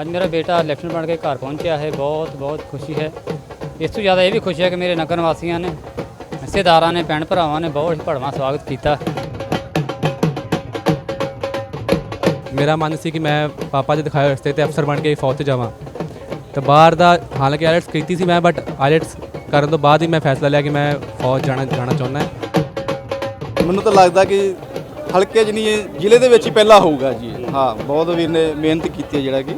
ਅੱਜ ਮੇਰਾ ਬੇਟਾ ਇਲੈਕਸ਼ਨ ਬਣ ਕੇ ਘਰ ਪਹੁੰਚਿਆ ਹੈ ਬਹੁਤ ਬਹੁਤ ਖੁਸ਼ੀ ਹੈ। ਇਸ ਤੋਂ ਜ਼ਿਆਦਾ ਇਹ ਵੀ ਖੁਸ਼ੀ ਹੈ ਕਿ ਮੇਰੇ ਨਗਰ ਵਾਸੀਆਂ ਨੇ ਰਿਸ਼ਤੇਦਾਰਾਂ ਨੇ ਭੈਣ ਭਰਾਵਾਂ ਨੇ ਬਹੁਤ ਹੀ ਭੜਵਾਂ ਸਵਾਗਤ ਕੀਤਾ। ਮੇਰਾ ਮਨ ਸੀ ਕਿ ਮੈਂ ਪਾਪਾ ਦੇ ਦਿਖਾਏ ਰਸਤੇ ਤੇ ਅਫਸਰ ਬਣ ਕੇ ਫੌਜ 'ਚ ਜਾਵਾਂ। ਤੇ ਬਾਹਰ ਦਾ ਹਾਲਾਂਕਿ ਆਇਲਟਸ ਕੀਤੀ ਸੀ ਮੈਂ ਬਟ ਆਇਲਟਸ ਕਰਨ ਤੋਂ ਬਾਅਦ ਹੀ ਮੈਂ ਫੈਸਲਾ ਲਿਆ ਕਿ ਮੈਂ ਫੌਜ ਜਾਣਾ ਜਾਣਾ ਚਾਹੁੰਦਾ ਮੈਨੂੰ ਤਾਂ ਲੱਗਦਾ ਕਿ ਹਲਕੇ 'ਚ ਨਹੀਂ ਇਹ ਜ਼ਿਲ੍ਹੇ ਦੇ ਵਿੱਚ ਹੀ ਪਹਿਲਾ ਹੋਊਗਾ ਜੀ। ਹਾਂ ਬਹੁਤ ਵੀਰ ਨੇ ਮਿਹਨਤ ਕੀਤੀ ਹੈ ਜਿਹੜਾ ਕਿ।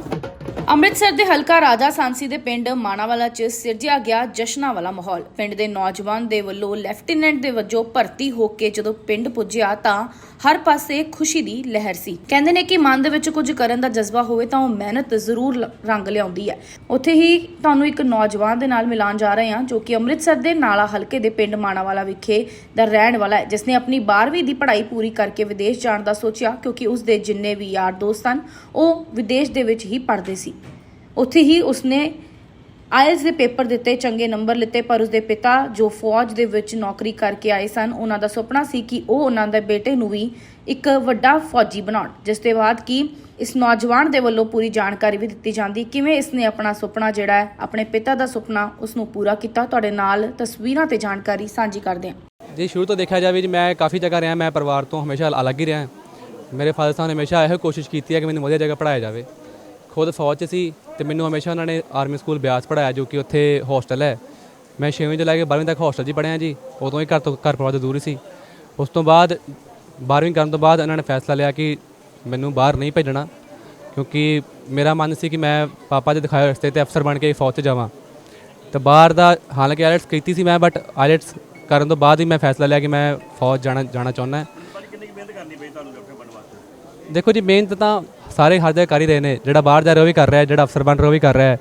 ਅੰਮ੍ਰਿਤਸਰ ਦੇ ਹਲਕਾ ਰਾਜਾ ਸਾਂਸੀ ਦੇ ਪਿੰਡ ਮਾਣਾਵਾਲਾ 'ਚ ਸਿਰਜਿਆ ਗਿਆ ਜਸ਼ਨਾਂ ਵਾਲਾ ਮਾਹੌਲ। ਪਿੰਡ ਦੇ ਨੌਜਵਾਨ ਦੇ ਵੱਲੋਂ ਲੈਫਟੀਨੈਂਟ ਦੇ ਵਜੋਂ ਭਰਤੀ ਹੋ ਕੇ ਜਦੋਂ ਪਿੰਡ ਪੁੱਜਿਆ ਤਾਂ ਹਰ ਪਾਸੇ ਖੁਸ਼ੀ ਦੀ ਲਹਿਰ ਸੀ। ਕਹਿੰਦੇ ਨੇ ਕਿ ਮਨ ਦੇ ਵਿੱਚ ਕੁਝ ਕਰਨ ਦਾ ਜਜ਼ਬਾ ਹੋਵੇ ਤਾਂ ਉਹ ਮਿਹਨਤ ਜ਼ਰੂਰ ਰੰਗ ਲਿਆਉਂਦੀ ਹੈ। ਉੱਥੇ ਹੀ ਤੁਹਾਨੂੰ ਇੱਕ ਨੌਜਵਾਨ ਦੇ ਨਾਲ ਮਿਲਾਨ ਜਾ ਰਹੇ ਹਾਂ ਜੋ ਕਿ ਅੰਮ੍ਰਿਤਸਰ ਦੇ ਨਾਲਾ ਹਲਕੇ ਦੇ ਪਿੰਡ ਮਾਣਾਵਾਲਾ ਵਿਖੇ ਦਾ ਰਹਿਣ ਵਾਲਾ ਹੈ ਜਿਸ ਨੇ ਆਪਣੀ 12ਵੀਂ ਦੀ ਪੜ੍ਹਾਈ ਪੂਰੀ ਕਰਕੇ ਵਿਦੇਸ਼ ਜਾਣ ਦਾ ਸੋਚਿਆ ਕਿਉਂਕਿ ਉਸ ਦੇ ਜਿੰਨੇ ਵੀ ਯਾਰ ਦੋਸਤ ਹਨ, ਉਹ ਵਿਦੇਸ਼ ਦੇ ਵਿੱਚ ਹੀ ਪੜ੍ਹਦੇ ਸੀ। ਉੱਥੇ ਹੀ ਉਸਨੇ ਆਇਲਸ ਦੇ ਪੇਪਰ ਦਿੱਤੇ, ਚੰਗੇ ਨੰਬਰ ਲਿੱਤੇ, ਪਰ ਉਸਦੇ ਪਿਤਾ ਜੋ ਫੌਜ ਦੇ ਵਿੱਚ ਨੌਕਰੀ ਕਰਕੇ ਆਏ ਸਨ, ਉਹਨਾਂ ਦਾ ਸੁਪਨਾ ਸੀ ਕਿ ਉਹ ਉਹਨਾਂ ਦੇ ਬੇਟੇ ਨੂੰ ਵੀ ਇੱਕ ਵੱਡਾ ਫੌਜੀ ਬਣਾਉਣ, ਜਿਸ ਦੇ ਬਾਅਦ ਕਿ ਇਸ ਨੌਜਵਾਨ ਦੇ ਵੱਲੋਂ ਪੂਰੀ ਜਾਣਕਾਰੀ ਵੀ ਦਿੱਤੀ ਜਾਂਦੀ। ਕਿਵੇਂ ਇਸ ਨੇ ਆਪਣਾ ਸੁਪਨਾ ਜਿਹੜਾ ਹੈ, ਆਪਣੇ ਪਿਤਾ ਦਾ ਸੁਪਨਾ ਉਸ ਨੂੰ ਪੂਰਾ ਕੀਤਾ? ਤੁਹਾਡੇ ਨਾਲ ਤਸਵੀਰਾਂ ਤੇ ਜਾਣਕਾਰੀ ਸਾਂਝੀ ਕਰਦੇ ਹਾਂ। ਜੇ, ਸ਼ੁਰੂ ਤੋਂ ਦੇਖਿਆ ਜਾਵੇ ਜੀ, ਮੈਂ ਕਾਫੀ ਜਗ੍ਹਾ ਰਿਹਾ, ਮੈਂ ਪਰਿਵਾਰ ਤੋਂ ਹਮੇਸ਼ਾ ਅਲੱਗ ਹੀ ਰਿਹਾ। ਮੇਰੇ ਫਾਦਰ ਸਾਹਿਬ ਨੇ ਹਮੇਸ਼ਾ ਇਹੋ ਕੋਸ਼ਿਸ਼ ਕੀਤੀ ਹੈ ਕਿ ਮੈਨੂੰ ਵਧੀਆ ਜਗ੍ਹਾ ਪੜ੍ਹਾਇਆ ਜਾਵੇ। ਖੁਦ ਫੌਜ 'ਚ ਸੀ ਤੇ ਮੈਨੂੰ ਹਮੇਸ਼ਾ ਉਹਨਾਂ ਨੇ ਆਰਮੀ ਸਕੂਲ ਬਿਆਸ ਪੜ੍ਹਾਇਆ ਜੋ ਕਿ ਉੱਥੇ ਹੋਸਟਲ ਹੈ। ਮੈਂ 6ਵੀਂ ਤੋਂ ਲੈ ਕੇ 12ਵੀਂ ਤੱਕ ਹੋਸਟਲ 'ਚ ਹੀ ਪੜ੍ਹਿਆ ਜੀ। ਉਦੋਂ ਹੀ ਘਰ ਤੋਂ ਘਰ ਪਰਿਵਾਰ ਤੋਂ ਦੂਰ ਹੀ ਸੀ। ਉਸ ਤੋਂ ਬਾਅਦ 12ਵੀਂ ਕਰਨ ਤੋਂ ਬਾਅਦ ਇਹਨਾਂ ਨੇ ਫੈਸਲਾ ਲਿਆ ਕਿ ਮੈਨੂੰ ਬਾਹਰ ਨਹੀਂ ਭੇਜਣਾ ਕਿਉਂਕਿ ਮੇਰਾ ਮਨ ਸੀ ਕਿ ਮੈਂ ਪਾਪਾ ਦੇ ਦਿਖਾਏ ਰਸਤੇ ਤੇ ਅਫਸਰ ਬਣ ਕੇ ਫੌਜ 'ਚ ਜਾਵਾਂ। ਤੇ ਬਾਹਰ ਦਾ ਹਾਲਾਂਕਿ ਆਇਲਟਸ ਕੀਤੀ ਸੀ ਮੈਂ ਬਟ ਆਇਲਟਸ ਕਰਨ ਤੋਂ ਬਾਅਦ ਹੀ ਮੈਂ ਫੈਸਲਾ ਲਿਆ ਕਿ ਮੈਂ ਫੌਜ ਜਾਣਾ ਜਾਣਾ ਚਾਹੁੰਦਾ। ਦੇਖੋ ਜੀ ਮਿਹਨਤ ਤਾਂ ਸਾਰੇ ਹਰ ਜਗ੍ਹਾ ਕਰ ਹੀ ਰਹੇ ਨੇ, ਜਿਹੜਾ ਬਾਹਰ ਜਾ ਰਿਹਾ ਉਹ ਵੀ ਕਰ ਰਿਹਾ, ਜਿਹੜਾ ਅਫਸਰ ਬਣ ਰਿਹਾ ਉਹ ਵੀ ਕਰ ਰਿਹਾ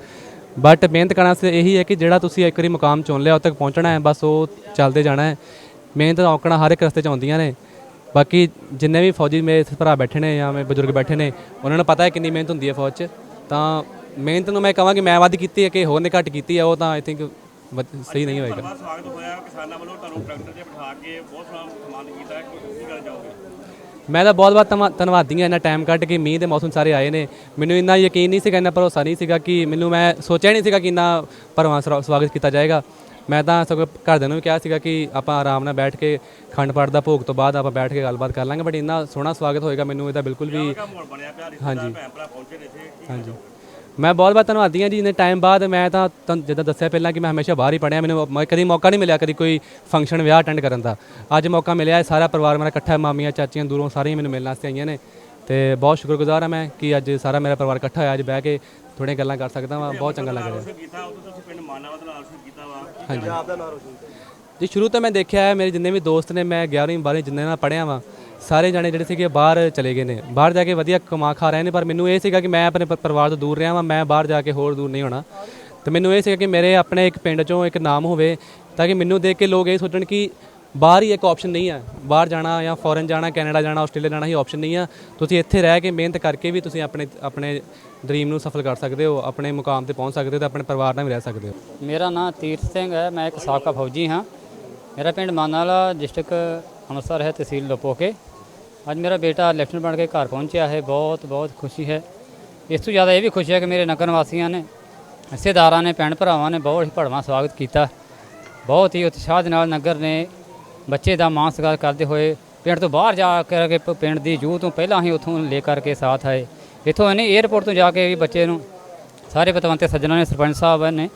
ਬਟ ਮਿਹਨਤ ਕਰਨ ਵਾਸਤੇ ਇਹੀ ਹੈ ਕਿ ਜਿਹੜਾ ਤੁਸੀਂ ਇੱਕ ਵਾਰੀ ਮੁਕਾਮ ਚੁਣ ਲਿਆ, ਉੱਥੇ ਤੱਕ ਪਹੁੰਚਣਾ ਹੈ, ਬਸ ਉਹ ਚੱਲਦੇ ਜਾਣਾ ਹੈ। ਮਿਹਨਤ ਤਾਂ ਔਕਣਾ ਹਰ ਇੱਕ ਰਸਤੇ 'ਚ ਆਉਂਦੀਆਂ ਨੇ। ਬਾਕੀ ਜਿੰਨੇ ਵੀ ਫੌਜੀ ਮੇਰੇ ਭਰਾ ਬੈਠੇ ਨੇ ਜਾਂ ਮੇਰੇ ਬਜ਼ੁਰਗ ਬੈਠੇ ਨੇ, ਉਹਨਾਂ ਨੂੰ ਪਤਾ ਹੈ ਕਿੰਨੀ ਮਿਹਨਤ ਹੁੰਦੀ ਹੈ ਫੌਜ 'ਚ। ਤਾਂ ਮਿਹਨਤ ਨੂੰ ਮੈਂ ਕਹਾਂ ਕਿ ਮੈਂ ਵੱਧ ਕੀਤੀ ਹੈ ਕਿ ਹੋਰ ਨੇ ਘੱਟ ਕੀਤੀ ਹੈ, ਉਹ ਤਾਂ ਆਈ ਥਿੰਕ ਸਹੀ ਨਹੀਂ ਹੋਏਗਾ। ਸਵਾਗਤ ਹੋਇਆ ਕਿਸਾਨਾਂ ਵੱਲੋਂ, ਤੁਹਾਨੂੰ ਟਰੈਕਟਰ ਤੇ ਬਿਠਾ ਕੇ ਬਹੁਤ ਸੋਹਣਾ ਕੀਤਾ ਹੈ ਕੀ ਗੱਲ ਜਾਓਗੇ ਮੈਂ ਤਾਂ ਬਹੁਤ ਬਹੁਤ ਧੰਨਵਾ- ਧੰਨਵਾਦੀ ਹਾਂ ਇੰਨਾ ਟਾਈਮ ਕੱਢ ਕੇ ਮੀਂਹ ਦੇ ਮੌਸਮ ਸਾਰੇ ਆਏ ਨੇ। ਮੈਨੂੰ ਇੰਨਾ ਯਕੀਨ ਨਹੀਂ ਸੀਗਾ ਇੰਨਾ ਭਰੋਸਾ ਨਹੀਂ ਸੀਗਾ ਕਿ ਮੈਨੂੰ ਮੈਂ ਸੋਚਿਆ ਨਹੀਂ ਸੀਗਾ ਕਿ ਇੰਨਾ ਸਰਾ- ਸਵਾਗਤ ਕੀਤਾ ਜਾਏਗਾ। ਮੈਂ ਤਾਂ ਸਗੋਂ ਘਰਦਿਆਂ ਨੂੰ ਵੀ ਕਿਹਾ ਸੀਗਾ ਕਿ ਆਪਾਂ ਆਰਾਮ ਨਾਲ ਬੈਠ ਕੇ ਖੰਡ ਪਾਠ ਦਾ ਭੋਗ ਤੋਂ ਬਾਅਦ ਆਪਾਂ ਬੈਠ ਕੇ ਗੱਲਬਾਤ ਕਰ ਲਾਂਗੇ ਬਟ ਇੰਨਾ ਸੋਹਣਾ ਸਵਾਗਤ ਹੋਏਗਾ ਮੈਨੂੰ ਇਹਦਾ ਬਿਲਕੁਲ ਵੀ ਕੀ ਹਾਂਜੀ। ਮੈਂ ਬਹੁਤ ਬਹੁਤ ਧੰਨਵਾਦੀ ਹਾਂ ਜੀ ਇੰਨੇ ਟਾਈਮ ਬਾਅਦ ਮੈਂ ਤਾਂ ਤੁਹਾਨੂੰ ਜਿੱਦਾਂ ਦੱਸਿਆ ਪਹਿਲਾਂ ਕਿ ਮੈਂ ਹਮੇਸ਼ਾ ਬਾਹਰ ਹੀ ਪੜਿਆ ਮੈਨੂੰ ਮ- ਕਦੀ ਮੌਕਾ ਨਹੀਂ ਮਿਲਿਆ ਕਦੀ ਕੋਈ ਫੰਕਸ਼ਨ ਵਿਆਹ ਅਟੈਂਡ ਕਰਨ ਦਾ। ਅੱਜ ਮੌਕਾ ਮਿਲਿਆ ਹੈ ਸਾਰਾ ਪਰਿਵਾਰ ਮੇਰਾ ਇਕੱਠਾ ਹੈ ਮਾਮੀਆਂ ਚਾਚੀਆਂ ਦੂਰੋਂ ਸਾਰੀਆਂ ਮੈਨੂੰ ਮਿਲਣ ਵਾਸਤੇ ਆਈਆਂ ਨੇ। ਤੇ ਬਹੁਤ ਸ਼ੁਕਰਗੁਜ਼ਾਰ ਹਾਂ ਮੈਂ ਕਿ ਅੱਜ ਸਾਰਾ ਮੇਰਾ ਪਰਿਵਾਰ ਇਕੱਠਾ ਹੋਇਆ ਅੱਜ ਬਹਿ ਕੇ ਥੋੜ੍ਹੀਆਂ ਗੱਲਾਂ ਕਰ ਸਕਦਾ ਵਾਂ ਬਹੁਤ ਚੰਗਾ ਲੱਗ ਰਿਹਾ। ਸ਼ੁਰੂ ਕੀਤਾ ਉਦੋਂ ਤੁਸੀਂ ਪਿੰਡ ਮਾਨਾਵਾ ਦੇ ਨਾਲ ਸ਼ੁਰੂ ਕੀਤਾ ਵਾ। ਹਾਂਜੀ ਜੀ ਸ਼ੁਰੂ ਤੋਂ ਮੈਂ ਦੇਖਿਆ ਹੈ ਮੇਰੇ ਜਿੰਨੇ ਵੀ ਦੋਸਤ ਨੇ ਮੈਂ 11ਵੀਂ 12ਵੀਂ ਜਿੰਨੇ ਨਾਲ ਪੜ੍ਹਿਆ ਵਾਂ ਸਾਰੇ ਜਾਣੇ ਜਿਹੜੇ ਸੀਗੇ ਬਾਹਰ ਚਲੇ ਗਏ ਨੇ। ਬਾਹਰ ਜਾ ਕੇ ਵਧੀਆ ਕਮਾ ਖਾ ਰਹੇ ਨੇ, ਪਰ ਮੈਨੂੰ ਇਹ ਸੀਗਾ ਕਿ ਮੈਂ ਆਪਣੇ ਪ- ਪਰਿਵਾਰ ਤੋਂ ਦੂਰ ਰਿਹਾ ਵਾਂ, ਮੈਂ ਬਾਹਰ ਜਾ ਕੇ ਹੋਰ ਦੂਰ ਨਹੀਂ ਹੋਣਾ। ਤੇ ਮੈਨੂੰ ਇਹ ਸੀਗਾ ਕਿ ਮੇਰੇ ਆਪਣੇ ਇੱਕ ਪਿੰਡ ਚੋਂ ਇੱਕ ਨਾਮ ਹੋਵੇ, ਤਾਂ ਕਿ ਮੈਨੂੰ ਦੇਖ ਕੇ ਲੋਕ ਇਹ ਸੋਚਣ ਕਿ ਬਾਹਰ ਹੀ ਇੱਕ ਆਪਸ਼ਨ ਨਹੀਂ ਆ। ਬਾਹਰ ਜਾਣਾ ਜਾਂ ਫੋਰਨ ਜਾਣਾ, ਕੈਨੇਡਾ ਜਾਣਾ, ਆਸਟ੍ਰੇਲੀਆ ਜਾਣਾ ਹੀ ਆਪਸ਼ਨ ਨਹੀਂ ਆ। ਤੁਸੀਂ ਇੱਥੇ ਰਹਿ ਕੇ ਮਿਹਨਤ ਕਰਕੇ ਵੀ ਤੁਸੀਂ ਆਪਣੇ ਆਪਣੇ ਡ੍ਰੀਮ ਨੂੰ ਸਫਲ ਕਰ ਸਕਦੇ ਹੋ, ਆਪਣੇ ਮੁਕਾਮ ਤੇ ਪਹੁੰਚ ਸਕਦੇ ਹੋ ਤੇ ਆਪਣੇ ਪਰਿਵਾਰ ਨਾਲ ਵੀ ਰਹਿ ਸਕਦੇ ਹੋ। ਮੇਰਾ ਨਾਮ ਤੀਰਥ ਸਿੰਘ ਹੈ, ਮੈਂ ਇੱਕ ਸਾਬਕਾ ਫੌਜੀ ਹਾਂ। ਮੇਰਾ ਪਿੰਡ ਮਾਨਾਲਾ ਡਿਸਟ੍ਰਿਕਟ ਅੰਮ੍ਰਿਤਸਰ ਹੈ, ਤਹਿਸੀਲ ਲੋਪੋਕੇ। ਅੱਜ ਮੇਰਾ ਬੇਟਾ ਇਲੈਕਸ਼ਨ ਬਣ ਕੇ ਘਰ ਪਹੁੰਚਿਆ ਹੈ, ਬਹੁਤ ਬਹੁਤ ਖੁਸ਼ੀ ਹੈ। ਇਸ ਤੋਂ ਜ਼ਿਆਦਾ ਇਹ ਵੀ ਖੁਸ਼ੀ ਹੈ ਕਿ ਮੇਰੇ ਨਗਰ ਵਾਸੀਆਂ ਨੇ, ਰਿਸ਼ਤੇਦਾਰਾਂ ਨੇ, ਭੈਣ ਭਰਾਵਾਂ ਨੇ ਬਹੁਤ ਹੀ ਭੜਵਾਂ ਸਵਾਗਤ ਕੀਤਾ। ਬਹੁਤ ਹੀ ਉਤਸ਼ਾਹ ਦੇ ਨਾਲ ਨਗਰ ਨੇ ਬੱਚੇ ਦਾ ਮਾਣ ਸਤਿਕਾਰ ਕਰਦੇ ਹੋਏ ਪਿੰਡ ਤੋਂ ਬਾਹਰ ਜਾ ਕਰਕੇ ਪਿੰਡ ਦੀ ਜੂਹ ਤੋਂ ਪਹਿਲਾਂ ਹੀ ਉੱਥੋਂ ਲੈ ਕਰਕੇ ਸਾਥ ਆਏ। ਇੱਥੋਂ ਇਹਨੇ 에ਅਰਪੋਰਟ ਤੋਂ ਜਾ ਕੇ ਵੀ ਬੱਚੇ ਨੂੰ ਸਾਰੇ ਪਤਵੰਤੇ ਸੱਜਣਾ ਨੇ, ਸਰਪੰਚ ਸਾਹਿਬ ਨੇ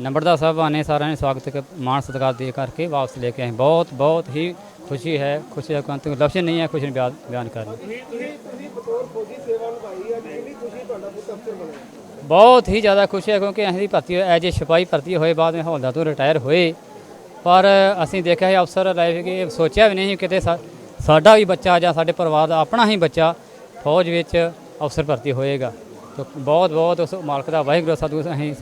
ਨੰਬਰਦਾਰ ਸਾਹਿਬਾਨ ਨੇ ਸਾਰਿਆਂ ਨੇ ਸਵਾਗਤ ਮਾਣ ਸਤਿਕਾਰ ਦੇ ਕਰਕੇ ਵਾਪਸ ਲੈ ਕੇ ਆਏ। ਬਹੁਤ ਬਹੁਤ ਹੀ ਖੁਸ਼ੀ ਹੈ। ਖੁਸ਼ੀ ਦਾ ਕੋਈ ਲਫ਼ਜ਼ ਨਹੀਂ ਹੈ ਖੁਸ਼ੀ ਨੂੰ ਬਿਆਨ ਬਿਆਨ ਕਰਨ ਬਹੁਤ ਹੀ ਜ਼ਿਆਦਾ ਖੁਸ਼ੀ ਹੈ ਕਿਉਂਕਿ ਅਸੀਂ ਭਰਤੀ ਐਜ ਏ ਸਿਪਾਹੀ ਭਰਤੀ ਹੋਏ ਬਾਅਦ ਵਿੱਚ ਹੌਲਦਾਰ ਤੋਂ ਰਿਟਾਇਰ ਹੋਏ। ਪਰ ਅਸੀਂ ਦੇਖਿਆ ਹੈ ਅਫਸਰ ਲਾਈਫ ਕਿ ਸੋਚਿਆ ਵੀ ਨਹੀਂ ਕਿਤੇ ਸਾਡਾ ਵੀ ਬੱਚਾ ਜਾਂ ਸਾਡੇ ਪਰਿਵਾਰ ਦਾ ਆਪਣਾ ਹੀ ਬੱਚਾ ਫੌਜ ਵਿੱਚ ਅਫਸਰ ਭਰਤੀ ਹੋਏਗਾ। ਤਾਂ ਬਹੁਤ ਬਹੁਤ ਉਸ ਮਾਲਕ ਦਾ ਵਾਹਿਗੁਰੂ ਸਤਿਗੁਰੂ ਅਸੀਂ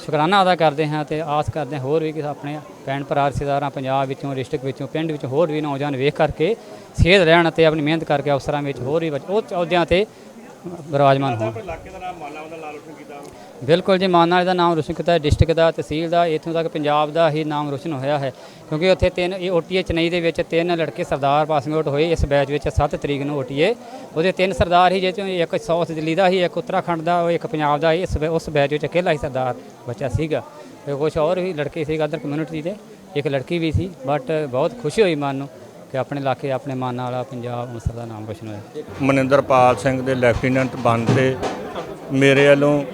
ਸ਼ੁਕਰਾਨਾ ਅਦਾ ਕਰਦੇ ਹਾਂ ਤੇ ਆਸ ਕਰਦੇ ਹਾਂ ਹੋਰ ਵੀ ਕਿ ਆਪਣੇ ਭੈਣ ਭਰਾ, ਰਿਸ਼ਤੇਦਾਰਾਂ, ਪੰਜਾਬ ਵਿੱਚੋਂ ਡਿਸਟ੍ਰਿਕਟ ਵਿੱਚੋਂ, ਪਿੰਡ ਵਿੱਚੋਂ ਹੋਰ ਵੀ ਨੌਜਵਾਨ ਵੇਖ ਕਰਕੇ, ਸੇਧ ਰਹਿਣ ਅਤੇ ਆਪਣੀ ਮਿਹਨਤ ਕਰਕੇ ਅਫਸਰਾਂ ਵਿੱਚ ਹੋਰ ਵੀ ਬੱਚ- ਉਹ ਅਹੁਦਿਆਂ ਤੇ ਵਿਰਾਜਮਾਨ ਹੋਣ ਆਪਣੇ ਇਲਾਕੇ ਦਾ ਨਾਮ ਦਾ ਨਾਂ ਰੋਸ਼ਨ ਕੀਤਾ। ਬਿਲਕੁਲ ਜੀ ਮਾਨ ਦਾ ਨਾਮ ਰੋਸ਼ਨ ਕੀਤਾ ਹੈ ਡਿਸਟ੍ਰਿਕਟ ਦਾ ਤਹਿਸੀਲ ਦਾ ਇੱਥੋਂ ਤੱਕ ਪੰਜਾਬ ਦਾ ਹੀ ਨਾਮ ਰੋਸ਼ਨ ਹੋਇਆ ਹੈ। ਕਿਉਂਕਿ ਉੱਥੇ ਤਿੰਨ ਇਹ ਓਟੀਏ ਚੇਨਈ ਦੇ ਵਿੱਚ ਤਿੰਨ ਲੜਕੇ ਸਰਦਾਰ ਪਾਸਿੰਗ ਆਊਟ ਹੋਏ ਇਸ ਬੈਚ ਵਿੱਚ 7 ਤਰੀਕ ਨੂੰ ਓਟੀਏ ਉਹਦੇ ਤਿੰਨ ਸਰਦਾਰ ਹੀ ਜਿਹਦੇ ਇੱਕ ਸਾਊਥ ਦਿੱਲੀ ਦਾ ਸੀ ਇੱਕ ਉੱਤਰਾਖੰਡ ਦਾ ਉਹ ਇੱਕ ਪੰਜਾਬ ਦਾ ਇਸ ਉਸ ਬੈਚ ਵਿੱਚ ਇਕੱਲਾ ਹੀ ਸਰਦਾਰ ਬੱਚਾ ਸੀਗਾ। ਤੇ ਕੁਝ ਹੋਰ ਵੀ ਲੜਕੇ ਸੀ ਅਦਰ ਕਮਿਊਨਿਟੀ ਦੇ ਇੱਕ ਲੜਕੀ ਵੀ ਸੀ ਬਟ ਬਹੁਤ ਖੁਸ਼ੀ ਹੋਈ ਮਨ ਨੂੰ। ਕਿ ਆਪਣੇ ਇਲਾਕੇ ਆਪਣੇ ਮਾਨ ਵਾਲਾ ਪੰਜਾਬ ਅੰਮ੍ਰਿਤਸਰ ਦਾ ਨਾਮ ਰੋਸ਼ਨ ਹੋਇਆ। ਮਨਿੰਦਰਪਾਲ ਸਿੰਘ ਦੇ ਲੈਫਟੀਨੈਂਟ ਬਣ ਤੇ ਮੇਰੇ ਵੱਲੋਂ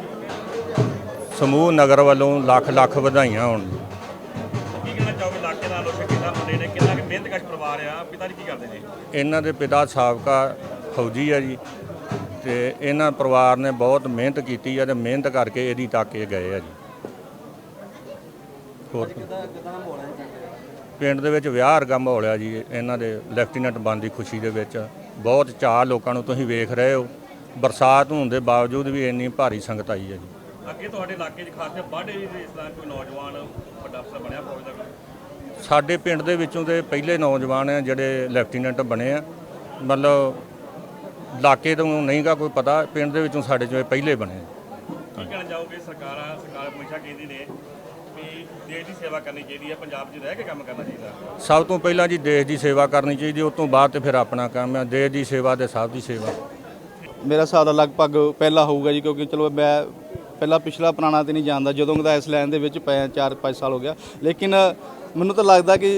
ਸਮੂਹ ਨਗਰ ਵੱਲੋਂ ਲੱਖ ਲੱਖ ਵਧਾਈਆਂ ਹੋਣ। ਕੀ ਕਹਿਣਾ ਚਾਹੋਗੇ? ਇਲਾਕੇ ਦਾ ਰੋਸ਼ਨ ਕੀਤਾ ਮੁੰਡੇ ਨੇ? ਕਿੰਨਾ ਕਿ ਮਿਹਨਤਕਸ਼ ਪਰਿਵਾਰ ਆ? ਪਿਤਾ ਜੀ ਕੀ ਕਰਦੇ ਨੇ? ਇਹਨਾਂ ਦੇ ਪਿਤਾ ਸਾਬਕਾ ਫੌਜੀ ਆ ਜੀ ਤੇ ਇਹਨਾਂ ਪਰਿਵਾਰ ਨੇ ਬਹੁਤ ਮਿਹਨਤ ਕੀਤੀ ਆ ਤੇ ਮਿਹਨਤ ਕਰਕੇ ਇਹਦੀ ਤੱਕ ਇਹ ਗਏ ਆ ਜੀ। ਹੋਰ ਪਿੰਡ ਦੇ ਵਿੱਚ ਵਿਆਹ ਵਰਗਾ ਮਾਹੌਲ ਆ ਜੀ ਇਹਨਾਂ ਦੇ ਲੈਫਟੀਨੈਂਟ ਬਣਨ ਦੀ ਖੁਸ਼ੀ ਦੇ ਵਿੱਚ। ਬਹੁਤ ਚਾਹ ਲੋਕਾਂ ਨੂੰ ਤੁਸੀਂ ਵੇਖ ਰਹੇ ਹੋ। ਬਰਸਾਤ ਹੋਣ ਦੇ ਬਾਵਜੂਦ ਵੀ ਇੰਨੀ ਭਾਰੀ ਸੰਗਤ ਆਈ ਹੈ ਜੀ। ਅੱਗੇ ਤੁਹਾਡੇ ਇਲਾਕੇ 'ਚ ਖਾਸ ਕਰਕੇ ਬਾਡੇ ਵੀ ਇਸ ਤਰ੍ਹਾਂ ਕੋਈ ਨੌਜਵਾਨ ਵੱਡਾ ਅਫਸਰ ਬਣਿਆ ਫੌਜ ਦਾ? ਸਾਡੇ ਪਿੰਡ ਦੇ ਵਿੱਚੋਂ ਦੇ ਪਹਿਲੇ ਨੌਜਵਾਨ ਆ ਜਿਹੜੇ ਲੈਫਟੀਨੈਂਟ ਬਣੇ ਆ। ਮਤਲਬ ਇਲਾਕੇ ਤੋਂ ਨਹੀਂਗਾ ਕੋਈ ਪਤਾ ਪਿੰਡ ਦੇ ਵਿੱਚੋਂ ਸਾਡੇ ਚੋਂ ਇਹ ਪਹਿਲੇ ਬਣੇ ਆ। ਕੀ ਕਹਿਣਾ ਚਾਹੋਗੇ? ਸਰਕਾਰਾਂ ਸਰਕਾਰ ਹਮੇਸ਼ਾ ਕਹਿੰਦੀ ਨੇ ਵੀ ਦੇਸ਼ ਦੀ ਸੇਵਾ ਕਰਨੀ ਚਾਹੀਦੀ ਹੈ ਪੰਜਾਬ 'ਚ ਰਹਿ ਕੇ ਕੰਮ ਕਰਨਾ ਚਾਹੀਦਾ। ਸਭ ਤੋਂ ਪਹਿਲਾਂ ਜੀ ਦੇਸ਼ ਦੀ ਸੇਵਾ ਕਰਨੀ ਚਾਹੀਦੀ ਉਸ ਤੋਂ ਬਾਅਦ ਤੇ ਫਿਰ ਆਪਣਾ ਕੰਮ ਆ ਦੇਸ਼ ਦੀ ਸੇਵਾ ਤੇ ਸਭ ਦੀ ਸੇਵਾ। ਮੇਰਾ ਹਿਸਾਬ ਦਾ ਲਗਭਗ ਪਹਿਲਾ ਹੋਊਗਾ ਜੀ ਕਿਉਂਕਿ ਚਲੋ ਮੈਂ ਪਹਿਲਾਂ ਪਿਛਲਾ ਪੁਰਾਣਾ ਤੇ ਨਹੀਂ ਜਾਣਦਾ ਜਦੋਂ ਦਾ ਇਸ ਲਾਈਨ ਦੇ ਵਿੱਚ ਪਿਆ 4-5 ਸਾਲ ਹੋ ਗਿਆ। ਲੇਕਿਨ ਮੈਨੂੰ ਤਾਂ ਲੱਗਦਾ ਕਿ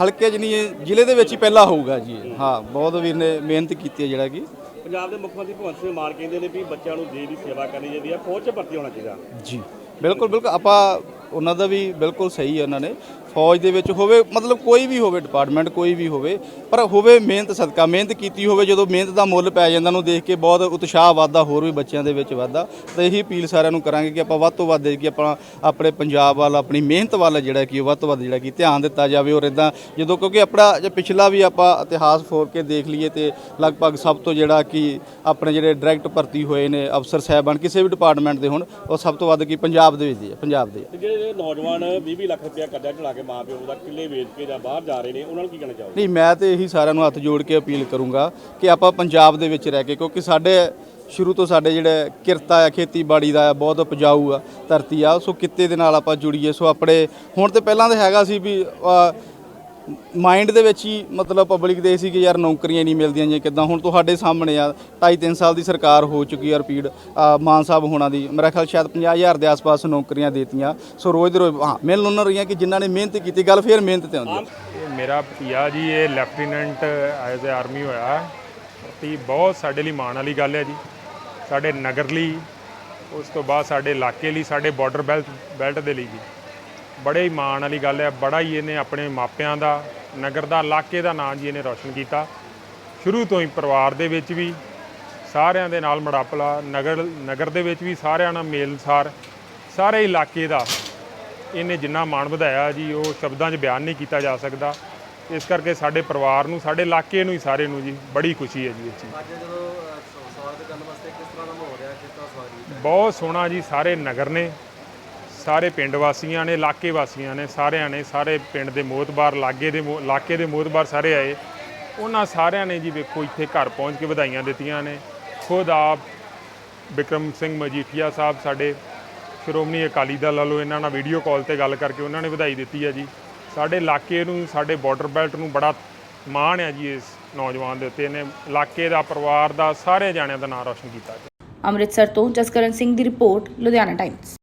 ਹਲਕੇ 'ਚ ਨਹੀਂ ਇਹ ਜ਼ਿਲ੍ਹੇ ਦੇ ਵਿੱਚ ਹੀ ਪਹਿਲਾ ਹੋਊਗਾ ਜੀ। ਹਾਂ ਬਹੁਤ ਵੀਰ ਨੇ ਮਿਹਨਤ ਕੀਤੀ ਹੈ ਜਿਹੜਾ ਕਿ। ਪੰਜਾਬ ਦੇ ਮੁੱਖ ਮੰਤਰੀ ਭਗਵੰਤ ਸਿੰਘ ਮਾਨ ਕਹਿੰਦੇ ਨੇ ਵੀ ਬੱਚਿਆਂ ਨੂੰ ਦੇਸ਼ ਦੀ ਸੇਵਾ ਕਰਨੀ ਚਾਹੀਦੀ ਹੈ ਫੌਜ 'ਚ ਭਰਤੀ ਹੋਣਾ ਚਾਹੀਦਾ। ਜੀ ਬਿਲਕੁਲ ਬਿਲਕੁਲ। ਆਪਾਂ ਉਹਨਾਂ ਦਾ ਵੀ ਬਿਲਕੁਲ ਸਹੀ ਹੈ ਉਹਨਾਂ ਨੇ। ਫੌਜ ਦੇ ਵਿੱਚ ਹੋਵੇ, ਮਤਲਬ ਕੋਈ ਵੀ ਹੋਵੇ ਡਿਪਾਰਟਮੈਂਟ ਕੋਈ ਵੀ ਹੋਵੇ, ਪਰ ਹੋਵੇ ਮਿਹਨਤ, ਸਦਕਾ, ਮਿਹਨਤ ਕੀਤੀ ਹੋਵੇ, ਜਦੋਂ ਮਿਹਨਤ ਦਾ ਮੁੱਲ ਪੈ ਜਾਂਦਾ ਨੂੰ ਦੇਖ ਕੇ ਬਹੁਤ ਉਤਸ਼ਾਹ ਵੱਧਦਾ ਹੋਰ ਵੀ ਬੱਚਿਆਂ ਦੇ ਵਿੱਚ ਵੱਧਦਾ ਤਾਂ ਇਹੀ ਅਪੀਲ ਸਾਰਿਆਂ ਨੂੰ ਕਰਾਂਗੇ ਕਿ ਆਪਾਂ ਵੱਧ ਤੋਂ ਵੱਧ ਕਿ ਆਪਾਂ ਆਪਣੇ ਪੰਜਾਬ ਵੱਲ, ਆਪਣੀ ਮਿਹਨਤ ਵੱਲ ਜਿਹੜਾ ਕਿ, ਵੱਧ ਤੋਂ ਵੱਧ ਜਿਹੜਾ ਕਿ ਧਿਆਨ ਦਿੱਤਾ ਜਾਵੇ ਔਰ ਇਦਾਂ ਜਦੋਂ ਕਿਉਂਕਿ ਆਪਣਾ ਜੇ ਪਿਛਲਾ ਵੀ ਆਪਾਂ ਇਤਿਹਾਸ ਫੋਰ ਕੇ ਦੇਖ ਲਈਏ ਤੇ ਲਗਭਗ ਸਭ ਤੋਂ ਜਿਹੜਾ ਕਿ ਆਪਣੇ ਜਿਹੜੇ ਡਾਇਰੈਕਟ ਭਰਤੀ ਹੋਏ ਨੇ ਅਫਸਰ, ਸਾਹਿਬਾਨ ਕਿਸੇ ਵੀ ਡਿਪਾਰਟਮੈਂਟ ਦੇ ਹੋਣ, ਉਹ ਸਭ ਤੋਂ ਵੱਧ ਕੀ ਪੰਜਾਬ ਦੇ ਵਿੱਚ ਦੇ ਪੰਜਾਬ ਦੇ ਤੇ ਜਿਹੜੇ ਨੌਜਵਾਨ 20 ਲੱਖ ਰੁਪਇਆ ਕਰਜ਼ਾ ਚੜਾ ਕੇ ਮਾਂ ਦਾ ਕਿੱਲੇ ਵੇਚ ਕੇ ਜਾਂ ਬਾਹਰ ਜਾ ਰਹੇ ਨੇ, ਉਹਨਾਂ ਨੂੰ ਕੀ ਕਹਿਣਾ ਚਾਹੋਗੇ? ਨਹੀਂ, ਮੈਂ ਤੇ ਇਹੀ ਸਾਰਿਆਂ ਨੂੰ ਹੱਥ ਜੋੜ ਕੇ ਅਪੀਲ ਕਰੂੰਗਾ ਕਿ ਆਪਾਂ ਪੰਜਾਬ ਦੇ ਵਿੱਚ ਰਹਿ ਕੇ, ਕਿਉਂਕਿ ਸਾਡੇ ਸ਼ੁਰੂ ਤੋਂ ਸਾਡੇ ਜਿਹੜੇ ਕਿਰਤਾ ਆ ਖੇਤੀਬਾੜੀ ਦਾ ਆ, ਬਹੁਤ ਉਪਜਾਊ ਆ, ਧਰਤੀ ਆ, ਸੋ ਕਿੱਤੇ ਦੇ ਨਾਲ ਆਪਾਂ ਜੁੜੀਏ। ਸੋ ਆਪਣੇ, ਹੁਣ ਤੇ ਪਹਿਲਾਂ ਤਾਂ ਹੈਗਾ ਸੀ ਵੀ ਮਾਈਂਡ ਦੇ ਵਿੱਚ ਹੀ ਮਤਲਬ ਪਬਲਿਕ ਦੇ ਸੀ ਕਿ ਯਾਰ ਨੌਕਰੀਆਂ ਨਹੀਂ ਮਿਲਦੀਆਂ ਜੀ ਕਿਦਾਂ। ਹੁਣ ਤੁਹਾਡੇ ਸਾਹਮਣੇ ਆ 2.5 3 ਸਾਲ ਦੀ ਸਰਕਾਰ ਹੋ ਚੁੱਕੀ ਆ ਰਿਪੀਟ ਮਾਨ ਸਾਹਿਬ ਹੋਣਾ ਦੀ। ਮੇਰਾ ਖਿਆਲ ਸ਼ਾਇਦ 50000 ਦੇ ਆਸ-ਪਾਸ ਨੌਕਰੀਆਂ ਦੇਤੀਆਂ। ਸੋ ਰੋਜ਼ ਦੇ ਰੋਜ਼, ਹਾਂ ਮਿਲ ਉਹਨਾਂ ਰਹੀਆਂ ਕਿ ਜਿਨ੍ਹਾਂ ਨੇ ਮਿਹਨਤ ਕੀਤੀ, ਗੱਲ ਫੇਰ ਮਿਹਨਤ ਤੇ ਆਉਂਦੀ ਮੇਰਾ ਭਤੀਆ ਜੀ, ਇਹ ਲੈਫਟੀਨੈਂਟ ਐਜ਼ ਅ ਆਰਮੀ ਹੋਇਆ। ਤੇ ਬਹੁਤ ਸਾਡੇ ਲਈ ਮਾਣ ਵਾਲੀ ਗੱਲ ਹੈ ਜੀ। ਸਾਡੇ ਨਗਰ ਲਈ, ਉਸ ਤੋਂ ਬਾਅਦ ਸਾਡੇ ਇਲਾਕੇ ਲਈ, ਸਾਡੇ ਬਾਰਡਰ ਬੈਲਟ ਬੈਲਟ ਦੇ ਲਈ ਜੀ ਬੜੇ ਹੀ ਮਾਣ ਵਾਲੀ ਗੱਲ ਹੈ। ਬੜਾ ਹੀ ਇਹਨੇ ਆਪਣੇ ਮਾਪਿਆਂ ਦਾ ਨਗਰ ਦਾ ਇਲਾਕੇ ਦਾ ਨਾਂ ਜੀ ਇਹਨੇ ਰੌਸ਼ਨ ਕੀਤਾ। ਸ਼ੁਰੂ ਤੋਂ ਹੀ ਪਰਿਵਾਰ ਦੇ ਵਿੱਚ ਵੀ ਸਾਰਿਆਂ ਦੇ ਨਾਲ ਮੜਾਪਲਾ ਨਗਰ ਨਗਰ ਦੇ ਵਿੱਚ ਵੀ ਸਾਰਿਆਂ ਨਾਲ ਮੇਲਸਾਰ ਸਾਰੇ ਇਲਾਕੇ ਦਾ ਇਹਨੇ ਜਿੰਨਾ ਮਾਣ ਵਧਾਇਆ ਜੀ ਉਹ ਸ਼ਬਦਾਂ 'ਚ ਬਿਆਨ ਨਹੀਂ ਕੀਤਾ ਜਾ ਸਕਦਾ। ਇਸ ਕਰਕੇ ਸਾਡੇ ਪਰਿਵਾਰ ਨੂੰ ਸਾਡੇ ਇਲਾਕੇ ਨੂੰ ਹੀ ਸਾਰੇ ਨੂੰ ਜੀ ਬੜੀ ਖੁਸ਼ੀ ਹੈ ਜੀ ਇਸ ਚੀਜ਼। ਦੀ। ਬਹੁਤ ਸੋਹਣਾ ਜੀ ਸਾਰੇ ਨਗਰ ਨੇ। ਸਾਰੇ ਪਿੰਡ ਵਾਸੀਆਂ ਨੇ, ਇਲਾਕੇ ਵਾਸੀਆਂ ਨੇ, ਸਾਰਿਆਂ ਨੇ, ਸਾਰੇ ਪਿੰਡ ਦੇ ਮੋਤਬਾਰ, ਲਾਗੇ ਦੇ ਇਲਾਕੇ ਦੇ ਮੋਤਬਾਰ ਸਾਰੇ ਆਏ। ਉਹਨਾਂ ਸਾਰਿਆਂ ਨੇ ਜੀ ਵੇਖੋ ਇੱਥੇ ਘਰ ਪਹੁੰਚ ਕੇ ਵਧਾਈਆਂ ਦਿੱਤੀਆਂ ਨੇ। ਖੁਦ ਆਪ ਵਿਕਰਮ ਸਿੰਘ ਮਜੀਠੀਆ ਸਾਹਿਬ ਸਾਡੇ ਸ਼੍ਰੋਮਣੀ ਅਕਾਲੀ ਦਲ ਵੱਲੋਂ ਇਹਨਾਂ ਨਾਲ ਵੀਡੀਓ ਕਾਲ ਤੇ ਗੱਲ ਕਰਕੇ ਉਹਨਾਂ ਨੇ ਵਧਾਈ ਦਿੱਤੀ ਹੈ ਜੀ। ਸਾਡੇ ਇਲਾਕੇ ਨੂੰ, ਸਾਡੇ ਬਾਰਡਰ ਬੈਲਟ ਨੂੰ ਬੜਾ ਮਾਣ ਹੈ ਜੀ ਇਸ ਨੌਜਵਾਨ ਦੇ ਉੱਤੇ ਇਹਨੇ ਇਲਾਕੇ ਦਾ, ਪਰਿਵਾਰ ਦਾ ਸਾਰੇ ਜਾਣਿਆਂ ਦਾ ਨਾਮ ਰੌਸ਼ਨ ਕੀਤਾ ਜੀ। ਅੰਮ੍ਰਿਤਸਰ ਤੋਂ ਜਸਕਰਨ ਸਿੰਘ ਦੀ ਰਿਪੋਰਟ, ਲੁਧਿਆਣਾ ਟਾਈਮਸ